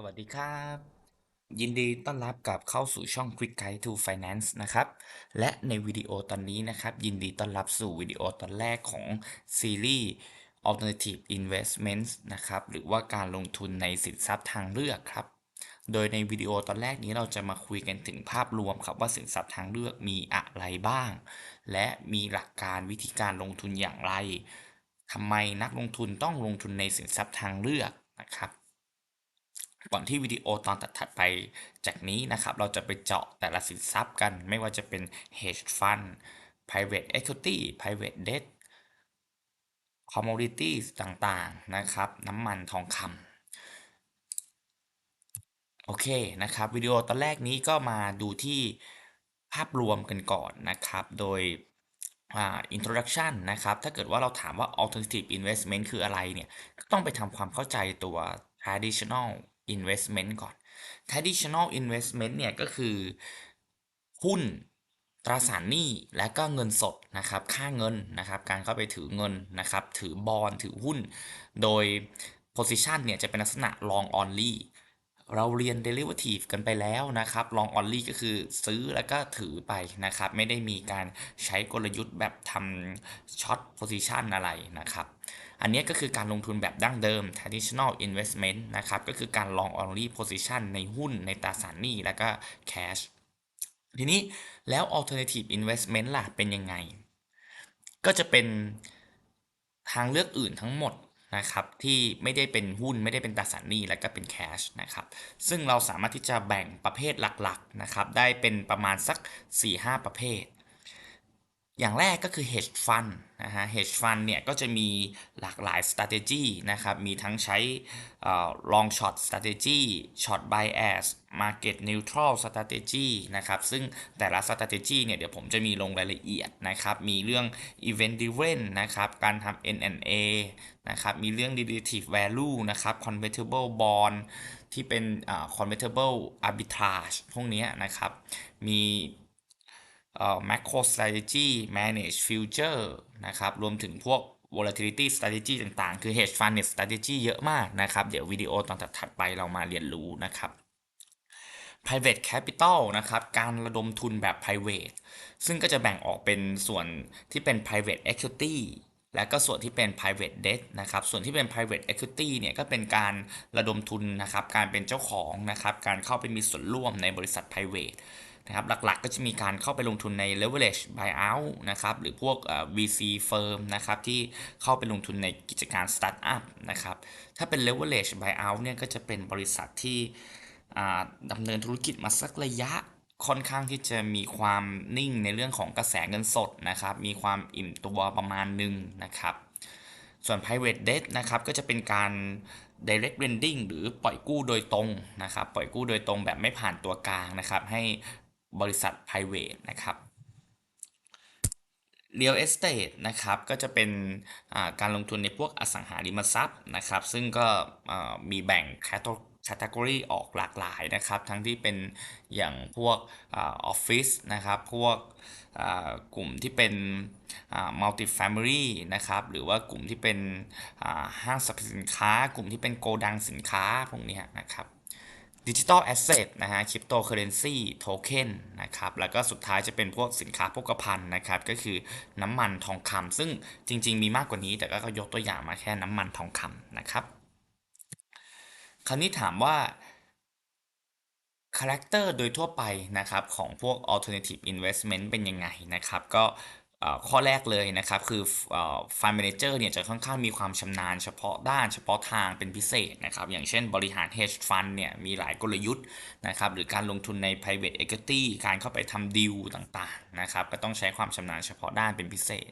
สวัสดีครับ ยินดีต้อนรับกลับเข้าสู่ช่อง Quick Guide to Finance นะครับ และในวิดีโอตอนนี้นะครับ ยินดีต้อนรับสู่วิดีโอตอนแรกของซีรีส์ Alternative Investments นะครับ หรือว่าการลงทุนในสินทรัพย์ทางเลือกครับ โดยในวิดีโอตอนแรกนี้เราจะมาคุยกันถึงภาพรวมครับว่าสินทรัพย์ทางเลือกมีอะไรบ้าง และมีหลักการวิธีการลงทุนอย่างไรทำไมนักลงทุนต้องลงทุนในสินทรัพย์ทางเลือกนะครับ ก่อนที่วิดีโอตอนถัดไปจากนี้นะครับ เราจะไปเจาะแต่ละสินทรัพย์กัน ไม่ว่าจะเป็น hedge fund private equity private debt commodities ต่างๆ นะครับ น้ำมันทองคำโอเคนะครับวิดีโอตอนแรกนี้ก็มาดูที่ภาพรวมกันก่อนนะครับ โดยอ่า introduction นะครับ ถ้าเกิดว่าเราถามว่า alternative investment คืออะไรเนี่ย ก็ต้องไปทำความเข้าใจตัว traditional investment ก่อน traditional investment เนี่ยก็คือหุ้นตราสารหนี้และก็เงินสดนะครับ ค่าเงินนะครับ การเข้าไปถือเงินนะครับ ถือบอลถือหุ้น โดย position เนี่ยจะเป็นลักษณะ long only เราเรียน derivative กันไปแล้วนะครับ long only ก็คือซื้อแล้วก็ถือไปนะครับ ไม่ได้มีการใช้กลยุทธ์แบบทำ short position อะไรนะครับ อันนี้ก็คือการลงทุนแบบดั้งเดิม traditional investment นะครับก็คือการ long only position ในหุ้นในตราสารหนี้แล้วก็ cash ทีนี้แล้ว alternative investment ล่ะเป็นยังไง ก็จะเป็นทางเลือกอื่นทั้งหมดนะครับที่ไม่ได้เป็นหุ้นไม่ได้เป็นตราสารหนี้แล้วก็เป็น cash นะครับซึ่งเราสามารถที่จะแบ่งประเภทหลักๆนะครับได้เป็นประมาณสัก 4-5 ประเภท อย่างแรกก็คือ hedge fund นะฮะ hedge fund เนี่ยก็จะมีหลากหลาย strategy นะครับ มีทั้งใช้ long short strategy short bias market neutral strategy นะครับ ซึ่งแต่ละ strategy เนี่ยเดี๋ยวผมจะมีลงรายละเอียดนะครับ มีเรื่อง event driven นะครับ การทำ NNA นะครับ มีเรื่อง relative value นะครับ convertible bond ที่เป็น convertible arbitrage พวกนี้นะครับ มี macro strategy manage future นะครับ รวมถึงพวก volatility strategy ต่างๆ คือ hedge fund เนี่ย strategy เยอะมากนะครับ เดี๋ยววิดีโอตอนถัดๆไปเรามาเรียนรู้นะครับ private capital นะครับ การระดมทุนแบบ private ซึ่งก็จะแบ่งออกเป็นส่วนที่เป็น private equity และก็ส่วนที่เป็น private debt นะครับ ส่วนที่เป็น private equity เนี่ยก็เป็นการระดมทุนนะครับ การเป็นเจ้าของนะครับ การเข้าไปมีส่วนร่วมในบริษัท private นะครับหลักๆก็จะมีการเข้าไปลงทุนใน leverage buyout นะครับหรือพวก VC firm นะครับที่เข้าไปลงทุนในกิจการ startup นะครับถ้าเป็น leverage buyout เนี่ยก็จะเป็นบริษัทที่ดำเนินธุรกิจมาสักระยะค่อนข้างที่จะมีความนิ่งในเรื่องของกระแสเงินสดนะครับ มีความอิ่มตัวประมาณหนึ่งนะครับ ส่วน private debt นะครับก็จะเป็นการ direct lending หรือปล่อยกู้โดยตรงนะครับ ปล่อยกู้โดยตรงแบบไม่ผ่านตัวกลางนะครับ ให้ บริษัท private นะครับ real estate นะครับก็จะเป็นการลงทุนในพวกอสังหาริมทรัพย์นะครับ ซึ่งก็มีแบ่ง category ออกหลากหลายนะครับ ทั้งที่เป็นอย่างพวกออฟฟิศนะครับ พวกกลุ่มที่เป็น multi family นะครับ หรือว่ากลุ่มที่เป็นห้างสรรพสินค้ากลุ่มที่เป็นโกดังสินค้าพวกนี้นะครับ ดิจิตอลแอสเซทนะฮะคริปโตเคอเรนซีโทเค็นนะครับ แล้วก็สุดท้ายจะเป็นพวกสินค้าโภคภัณฑ์นะครับ ก็คือน้ำมันทองคำซึ่งจริง ๆ มีมากกว่านี้ แต่ก็ยกตัวอย่างมาแค่น้ำมันทองคำนะครับ คราวนี้ถามว่าคาแรคเตอร์โดยทั่วไปนะครับของพวก alternative investment เป็นยังไงนะครับ ก็ ข้อแรกเลยนะครับคือ fund manager เนี่ยจะค่อนข้างมีความชำนาญเฉพาะด้านเฉพาะทางเป็นพิเศษนะครับอย่างเช่นบริหาร hedge fund เนี่ยมีหลายกลยุทธ์นะครับหรือการลงทุนใน private equity การเข้าไปทำดีลต่างๆนะครับก็ต้องใช้ความชำนาญเฉพาะด้านเป็นพิเศษ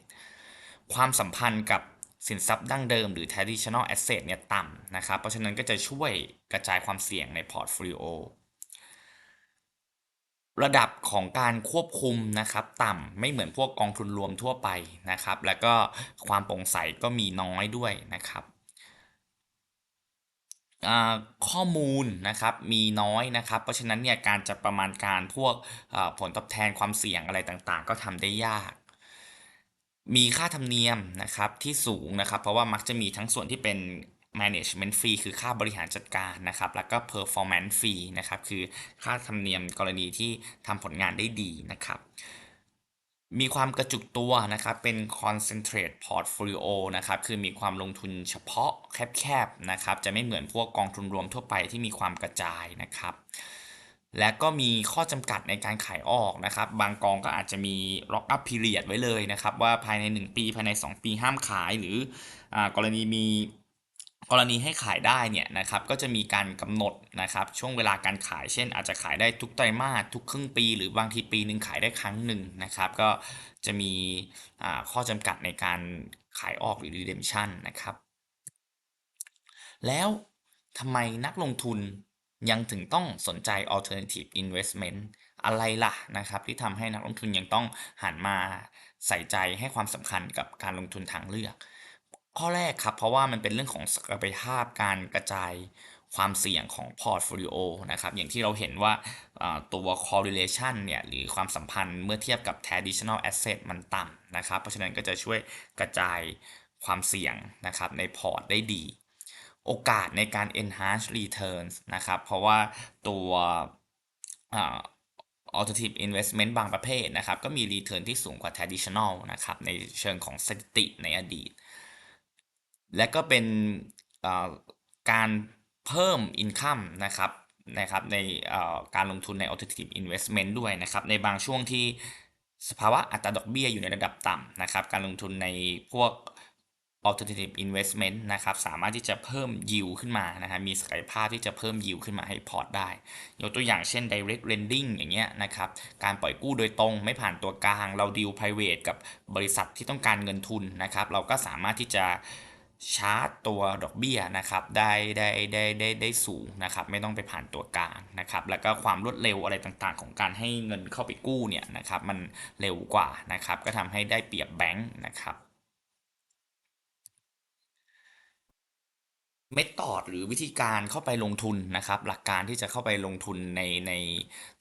ความสัมพันธ์กับสินทรัพย์ดั้งเดิมหรือ traditional asset เนี่ยต่ำนะครับเพราะฉะนั้นก็จะช่วยกระจายความเสี่ยงในพอร์ตโฟลิโอ ระดับของการควบคุมนะครับต่ำไม่เหมือนพวกกองทุนรวมทั่วไปนะครับ แล้วก็ความโปร่งใสก็มีน้อยด้วยนะครับข้อมูลนะครับมีน้อยนะครับ เพราะฉะนั้นเนี่ยการจะประมาณการพวกผลตอบแทนความเสี่ยงอะไรต่างๆ ก็ทำได้ยาก มีค่าธรรมเนียมนะครับที่สูงนะครับ เพราะว่ามักจะมีทั้งส่วนที่เป็น management fee คือค่าบริหารจัดการนะครับ แล้วก็ performance fee นะครับ คือค่าธรรมเนียมกรณีที่ทำผลงานได้ดีนะครับมีความกระจุกตัวนะครับ เป็น concentrate portfolio นะครับ คือมีความลงทุนเฉพาะแคบๆนะครับ จะไม่เหมือนพวกกองทุนรวมทั่วไปที่มีความกระจายนะครับ และก็มีข้อจำกัดในการขายออกนะครับ บางกองก็อาจจะมี lock up period ไว้เลยนะครับ ว่าภายใน 1 ปีภายใน 2 ปีห้ามขายหรืออากรณีมี กรณีให้ขายได้เนี่ยนะครับก็จะมีการกำหนดนะครับช่วงเวลาการขายเช่น อาจจะขายได้ทุกไตรมาสทุกครึ่งปี หรือบางทีปีหนึ่งขายได้ครั้งหนึ่งนะครับ ก็จะมีข้อจำกัดในการขายออกหรือ redemption นะครับ แล้วทำไมนักลงทุนยังถึงต้องสนใจ alternative investment อะไรล่ะนะครับ ที่ทำให้นักลงทุนยังต้องหันมาใส่ใจให้ความสำคัญกับการลงทุนทางเลือก ข้อแรกครับ เพราะว่ามันเป็นเรื่องของศักยภาพการกระจายความเสี่ยงของพอร์ตโฟลิโอนะครับ อย่างที่เราเห็นว่าตัว correlation เนี่ย หรือความสัมพันธ์เมื่อเทียบกับ traditional asset มันต่ำนะครับ เพราะฉะนั้นก็จะช่วยกระจายความเสี่ยงนะครับในพอร์ตได้ดี โอกาสในการ enhance returns นะครับ เพราะว่าตัว alternative investment บางประเภทนะครับ ก็มี return ที่สูงกว่า traditional นะครับ ในเชิงของสถิติในอดีต และก็เป็นการเพิ่ม income นะครับนะครับในการลงทุนใน alternative investment ด้วยนะครับ ในบางช่วงที่สภาวะอัตราดอกเบี้ยอยู่ในระดับต่ำนะครับ การลงทุนในพวก alternative investment นะครับ สามารถที่จะเพิ่ม yield ขึ้นมานะครับมีศักยภาพที่จะเพิ่ม yield ขึ้นมาให้พอร์ตได้ ยกตัวอย่างเช่น direct lending อย่างเงี้ยนะครับ การปล่อยกู้โดยตรงไม่ผ่านตัวกลาง เราดีล private กับบริษัทที่ต้องการเงินทุนนะครับ เราก็สามารถที่จะ ชาร์จตัวดอกเบี้ยนะครับได้ได้ได้ได้ได้สูงนะครับไม่ต้องไปผ่านตัวกลางนะครับแล้วก็ความรวดเร็วอะไรต่างๆ ของการให้เงินเข้าไปกู้เนี่ยนะครับมันเร็วกว่านะครับก็ทำให้ได้เปรียบแบงค์นะครับ เมธอดหรือวิธีการเข้าไปลงทุนนะครับ หลักการที่จะเข้าไปลงทุนในใน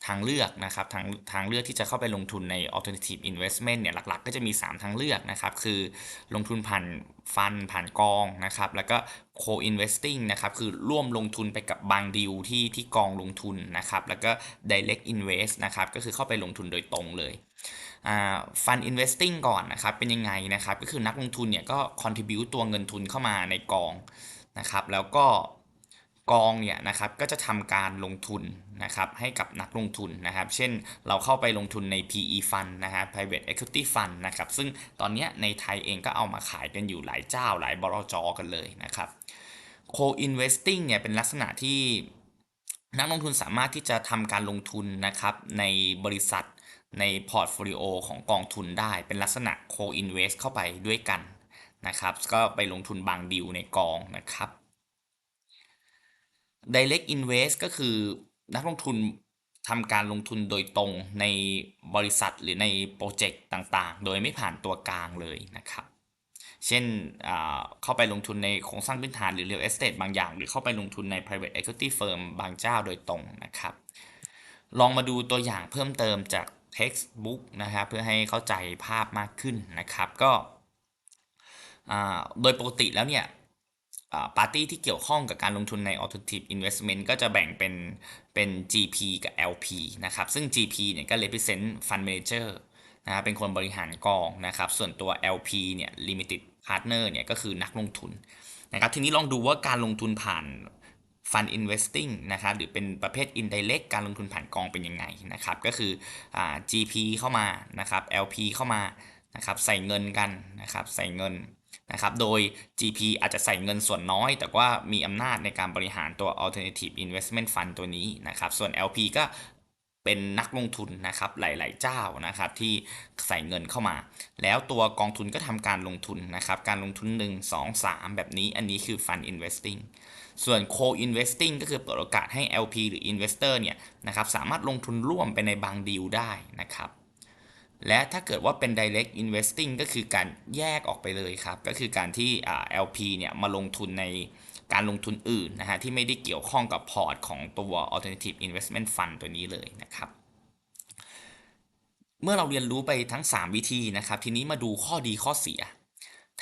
ทางเลือกนะครับทางทางเลือกที่จะเข้าไปลงทุนใน alternative investment เนี่ยหลักๆ ก็จะมี 3 ทางเลือกนะครับ คือลงทุนผ่านฟันผ่านกองนะครับ แล้วก็ co-investing นะครับ คือร่วมลงทุนไปกับบางดีลที่ที่กองลงทุนนะครับ แล้วก็ direct invest นะครับ ก็คือเข้าไปลงทุนโดยตรงเลยฟันอินเวสติ้งก่อนนะครับ เป็นยังไงนะครับ ก็คือนักลงทุนเนี่ยก็ contribu ตัวเงินทุนเข้ามาในกอง นะครับ แล้วก็กองเนี่ยนะครับก็จะทำการลงทุนนะครับให้กับนักลงทุนนะครับ เช่นเราเข้าไปลงทุนใน PE fund นะฮะ private equity fund นะครับ ซึ่งตอนนี้ในไทยเองก็เอามาขายกันอยู่หลายเจ้าหลายบลจกันเลยนะครับ co-investing เนี่ยเป็นลักษณะที่นักลงทุนสามารถที่จะทำการลงทุนนะครับในบริษัทในพอร์ตโฟลิโอของกองทุนได้ เป็นลักษณะ co-invest เข้าไปด้วยกัน นะครับ ก็ไปลงทุนบางดิวในกองนะครับ direct invest ก็คือนักลงทุนทำการลงทุนโดยตรงในบริษัทหรือในโปรเจกต์ต่างๆ โดยไม่ผ่านตัวกลางเลยนะครับ เช่นเข้าไปลงทุนในโครงสร้างพื้นฐานหรือ real estate บางอย่าง หรือเข้าไปลงทุนใน private equity firm บางเจ้าโดยตรงนะครับ ลองมาดูตัวอย่างเพิ่มเติมจาก textbook นะครับเพื่อให้เข้าใจภาพมากขึ้นนะครับ ก็ โดยปกติแล้วเนี่ยปาร์ตี้ที่เกี่ยวข้องกับการลงทุนใน alternative investment ก็จะแบ่งเป็นเป็น GP กับ LP นะครับ ซึ่ง GP เนี่ยก็ represent fund manager นะครับเป็นคนบริหารกองนะครับ ส่วนตัว LP เนี่ย limited partner เนี่ยก็คือนักลงทุนนะครับ ทีนี้ลองดูว่าการลงทุนผ่าน fund investing นะครับ หรือเป็นประเภท indirect การลงทุนผ่านกองเป็นยังไงนะครับ ก็คืออ GP เข้ามานะครับ LP เข้ามานะครับ ใส่เงินกันนะครับ ใส่เงิน นะครับ โดย GP อาจจะใส่เงินส่วนน้อย แต่ว่ามีอำนาจในการบริหารตัว alternative investment fund ตัวนี้นะครับ ส่วน LP ก็เป็นนักลงทุนนะครับหลาย ๆ เจ้านะครับที่ใส่เงินเข้ามา แล้วตัวกองทุนก็ทำการลงทุนนะครับการลงทุน 1 2 3 แบบนี้อันนี้คือ fund investing ส่วน co-investing ก็คือเปิดโอกาสให้ LP หรือ investor เนี่ยนะครับสามารถลงทุนร่วมไปในบางดีลได้นะครับ และถ้าเกิดว่าเป็น direct investing ก็คือการแยกออกไปเลยครับ ก็คือการที่ LP เนี่ยมาลงทุนในการลงทุนอื่นนะฮะที่ไม่ได้เกี่ยวข้องกับพอร์ตของตัว alternative investment fund ตัวนี้เลยนะครับ เมื่อเราเรียนรู้ไปทั้ง 3 วิธีนะครับ ทีนี้มาดูข้อดีข้อเสีย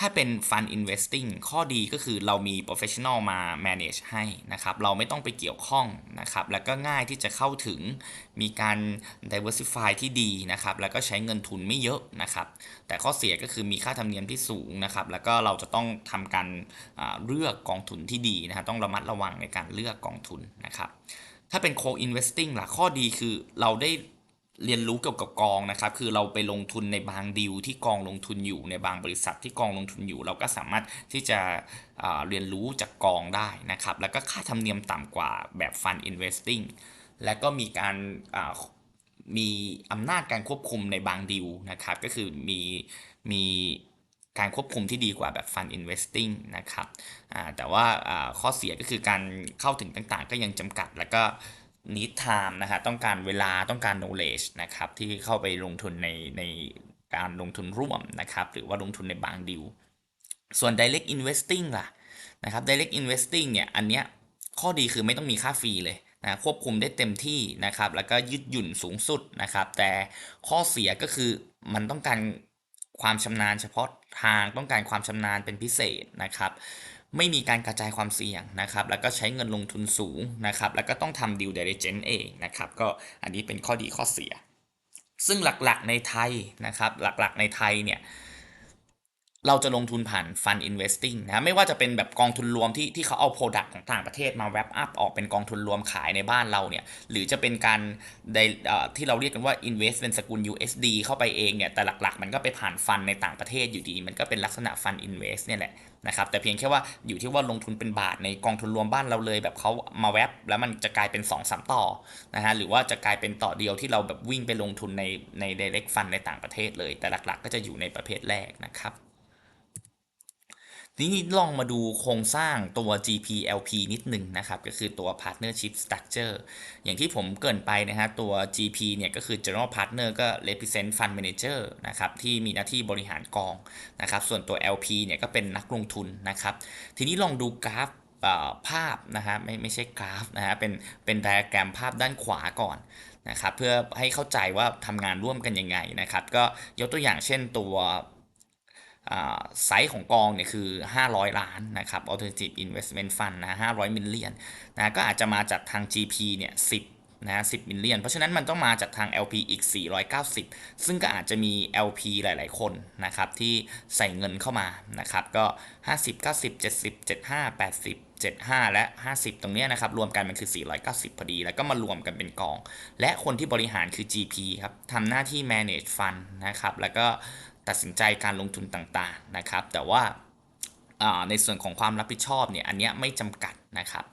ถ้าเป็น Fund Investing ข้อดีก็คือเรามี Professional มา manage ให้นะครับ เราไม่ต้องไปเกี่ยวข้องนะครับ แล้วก็ง่ายที่จะเข้าถึง มีการ diversify ที่ดีนะครับ แล้วก็ใช้เงินทุนไม่เยอะนะครับ แต่ข้อเสียก็คือมีค่าธรรมเนียมที่สูงนะครับ แล้วก็เราจะต้องทำการเลือกกองทุนที่ดีนะครต้องระมัดระวังในการเลือกกองทุนนะครับ ถ้าเป็น co-investing ล่ะข้อดีคือเราได้ เรียนรู้เกี่ยวกับกองนะครับ คือเราไปลงทุนในบางดีลที่กองลงทุนอยู่ในบางบริษัทที่กองลงทุนอยู่ เราก็สามารถที่จะเรียนรู้จากกองได้นะครับ แล้วก็ค่าธรรมเนียมต่ำกว่าแบบ fund investing และก็มีการามีอำนาจการควบคุมในบางดีลนะครับ ก็คือมีมีการควบคุมที่ดีกว่าแบบ fund investing นะครับแต่ว่าอ่าข้อเสียก็คือการเข้าถึงต่างๆ ก็ยังจำกัดแล้วก็ need time นะฮะต้องการเวลาต้องการ knowledge นะครับที่เข้าไปลงทุนในในการลงทุนร่วมนะครับหรือว่าลงทุนในบางดีลส่วน direct investing ล่ะนะครับ direct investing เนี่ยอันเนี้ยข้อดีคือไม่ต้องมีค่าฟรีเลยนะควบคุมได้เต็มที่นะครับแล้วก็ยืดหยุ่นสูงสุดนะครับแต่ข้อเสียก็คือมันต้องการความชำนาญเฉพาะทางต้องการความชำนาญเป็นพิเศษนะครับ ไม่มีการกระจายความเสี่ยงนะครับ แล้วก็ใช้เงินลงทุนสูงนะครับ แล้วก็ต้องทำดิวเด l i เจนต์เองนะครับ ก็อันนี้เป็นข้อดีข้อเสีย ซึ่งหลักๆในไทยนะครับ หลักๆในไทยเนี่ย เราจะลงทุนผ่าน Fund Investing นะไม่ว่าจะเป็นแบบกองทุนรวมที่ที่เขาเอา Product ของต่างประเทศมา wrap up ออกเป็นกองทุนรวมขายในบ้านเราเนี่ยหรือจะเป็นการที่เราเรียกกันว่า invest เป็นสกุล USD เข้าไปเองเนี่ยแต่หลักๆ มันก็ไปผ่านฟันในต่างประเทศอยู่ดี มันก็เป็นลักษณะ Fund Invest เนี่ยแหละนะครับแต่เพียงแค่ว่าอยู่ที่ว่าลงทุนเป็นบาทในกองทุนรวมบ้านเราเลย แบบเขามาแวบแล้วมันจะกลายเป็น2อสต่อนะฮะหรือว่าจะกลายเป็นต่อเดียวที่เราแบบวิ่งไปลงทุนในใน direct fund ในต่างประเทศเลย แต่หลักๆ ก็จะอยู่ในประเภทแรกนะครับ ทีนี้ลองมาดูโครงสร้างตัว GPLP นิดหนึ่งนะครับ ก็คือตัว Partnership Structure อย่างที่ผมเกรินไปนะฮะตัว GP เนี่ยก็คือ General Partner ก็ represent Fund Manager นะครับที่มีหน้าที่บริหารกองนะครับ ส่วนตัว LP เนี่ยก็เป็นนักลงทุนนะครับ ทีนี้ลองดูกราฟภาพนะฮะไม่ไม่ใช่กราฟนะฮะเป็นเป็นไดอะแกรมภาพด้านขวาก่อนนะครับเพื่อให้เข้าใจว่าทำงานร่วมกันยังไงนะครับ ก็ยกตัวอย่างเช่นตัว ไซส์ของกองเนี่ยคือ 500 ล้านนะครับ Alternative Investment Fund นะ500 มิลเลียนนะก็อาจจะมาจากทาง GP เนี่ย10นะ10 มิลเลียน เพราะฉะนั้นมันต้องมาจากทาง LP อีก 490 ซึ่งก็อาจจะมี LP หลาย ๆ คนนะครับที่ใส่เงินเข้ามานะครับก็ 50 90 70 75 80 75 และ 50 ตรงนี้นะครับ รวมกันมันคือ 490 พอดี แล้วก็มารวมกันเป็นกอง และคนที่บริหารคือ GP ครับทำหน้าที่ manage fund นะครับ แล้วก็ ตัดสินใจการลงทุนต่างๆนะครับ แต่ว่าในส่วนของความรับผิดชอบเนี่ยอันนี้ไม่จำกัดนะครับ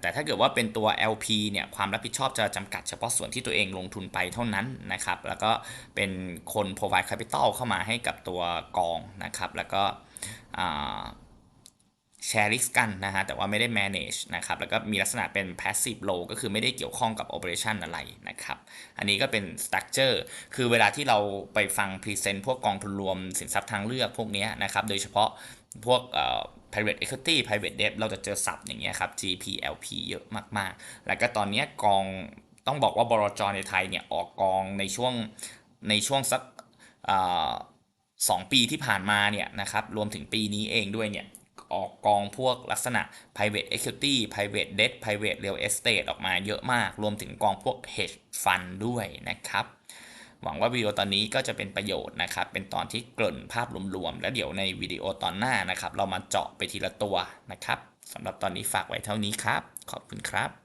แต่ถ้าเกิดว่าเป็นตัว LP เนี่ยความรับผิดชอบจะจำกัดเฉพาะส่วนที่ตัวเองลงทุนไปเท่านั้นนะครับ แล้วก็เป็นคน provide capital เข้ามาให้กับตัวกองนะครับ แล้วก็ แชร์ริสกันนะฮะแต่ว่าไม่ได้ manage นะครับแล้วก็มีลักษณะเป็น passive low ก็คือไม่ได้เกี่ยวข้องกับ operation อะไรนะครับอันนี้ก็เป็น structure คือเวลาที่เราไปฟัง present พวกกองทุนรวมสินทรัพย์ทางเลือกพวกนี้นะครับโดยเฉพาะพวก private equity private debt เราจะเจอศัพท์อย่างเงี้ยครับ GPLP เยอะมากๆ แล้วก็ตอนนี้กองต้องบอกว่าบรจในไทยเนี่ยออกกองในช่วงในช่วงสักสองปีที่ผ่านมาเนี่ยนะครับรวมถึงปีนี้เองด้วยเนี่ย ออกกองพวกลักษณะ private equity private debt private real estate ออกมาเยอะมาก รวมถึงกองพวก hedge fund ด้วยนะครับ หวังว่าวิดีโอตอนนี้ก็จะเป็นประโยชน์นะครับ เป็นตอนที่เกริ่นภาพรวมๆ แล้วเดี๋ยวในวิดีโอตอนหน้านะครับ เรามาเจาะไปทีละตัวนะครับสำหรับตอนนี้ฝากไว้เท่านี้ครับ ขอบคุณครับ